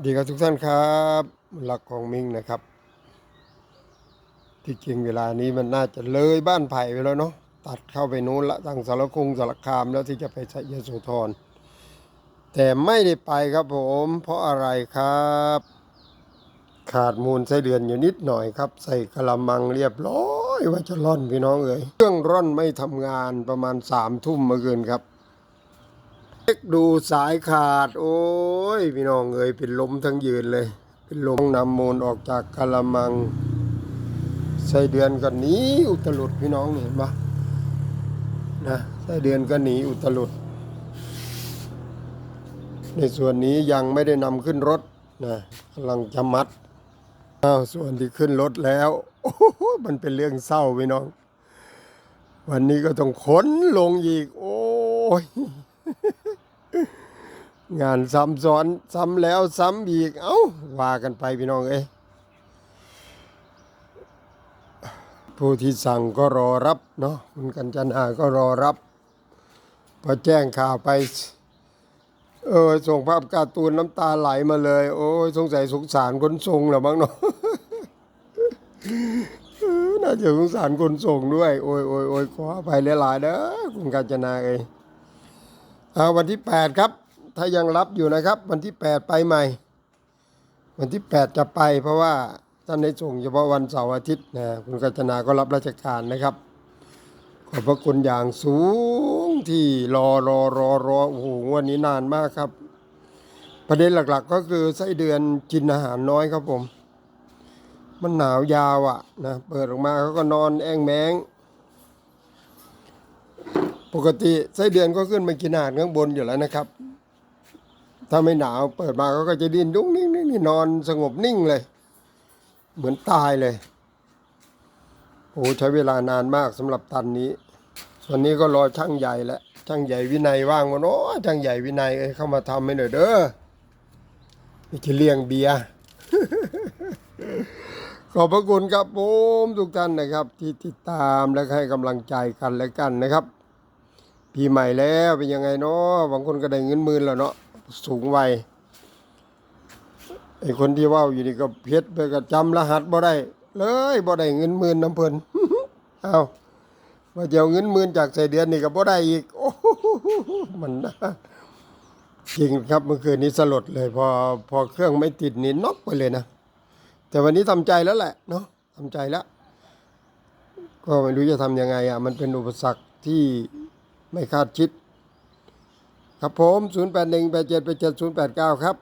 ดีครับทุกท่านครับ หลักของมิงนะครับ ที่จริงเวลานี้มันน่าจะเลยบ้านไผ่ไปแล้วเนาะตัดเข้าไปนู้นละทางสารคงสารคามแล้วที่จะไปชัยโสธรแต่ไม่ได้ไปครับผม เพราะอะไรครับ ขาดมูลไส้เดือนอยู่นิดหน่อยครับ ใส่กระมังเรียบร้อยว่าจะร่อนพี่น้องเอ๋ยเครื่องร่อนไม่ทำงานประมาณสามทุ่มเมื่อคืนครับ ดูสายขาด โอ้ยพี่น้องเอ้ยเป็นลมทั้งยืนเลย เป็นลมนำมูลออกจากกะละมังไส้เดือนก็หนีอุตลุดพี่น้องเห็นปะนะไส้เดือนก็หนีอุตลุด ในส่วนนี้ยังไม่ได้นำขึ้นรถนะกำลังจะมัดอ้าวส่วนที่ขึ้นรถแล้ว โอ้โหมันเป็นเรื่องเศร้าพี่น้อง วันนี้ก็ต้องขนลงอีก โอ้ย งานซ้ำซ้อนซ้ำแล้วซ้ำอีก เอ้าว่ากันไปพี่น้องเอ้ยผู้ที่สั่งก็รอรับเนาะคุณกัญจนาก็รอรับพอแจ้งข่าวไป เออส่งภาพการ์ตูนน้ำตาไหลมาเลย โอ้ยสงสัยสงสารคนส่งแหละบ้างเนาะน่าจะสงสารคนส่งด้วย โอ้ยโอ้ยโอ้ยขออภัยหลายๆเด้อคุณกัญจนาเอ้ยเอาวันที่ 8 ครับ ถ้ายังรับอยู่นะครับ วันที่ 8 ไปใหม่ วันที่ 8 จะไป เพราะว่าท่านได้ส่งเฉพาะวันเสาร์อาทิตย์นะคุณกัญจนาก็รับราชการนะครับ ขอบพระคุณอย่างสูงที่รอรอรอรอโอ้โหวันนี้นานมากครับ ประเด็นหลักๆ ก็คือไส้เดือนกินอาหารน้อยครับผม มันหนาวยาวอะนะเปิดออกมาเขาก็นอนแองแมงปกติไส้เดือนก็ขึ้นมากินอาหารข้างบนอยู่แล้วนะครับ ถ้าไม่หนาวเปิดมาเขาก็จะดิ้นดุ้งนิ่งนิ่งนอนสงบนิ่งเลย เหมือนตายเลย โอ้ใช้เวลานานมากสำหรับตันนี้ส่วนนี้ก็รอช่างใหญ่แล้วช่างใหญ่วินัยว่างวันโอ้ช่างใหญ่วินัยเอ้ยเข้ามาทำให้หน่อยเด้อนี่จะเลี้ยงเบียร์ขอบพระคุณครับผมทุกท่านนะครับ ที่ติดตามและให้กำลังใจกันและกันนะครับปีใหม่แล้วเป็นยังไงเนาะบางคนก็ได้เงินหมื่นแล้วเนาะ สูงวัยไอ้คนที่ว่าอยู่นี่ก็เพชรไปก็จำรหัสบ่ได้ เลยบ่ได้เงินหมื่นน้ำเพิ่นเอาว่าจะเอาเงินหมื่นจากใส่เดือนนี่ก็บ่ได้อีก โอ้มันน่าจริงครับเมื่อคืนนี้สลดเลย พอพอเครื่องไม่ติดนี่น็อกไปเลยนะแต่วันนี้ทำใจแล้วแหละเนาะทำใจแล้ว ก็ไม่รู้จะทำยังไงอะ มันเป็นอุปสรรคที่ไม่คาดคิด ครับผม 0 8 1 8 7 8 7 0 8 9 ครับ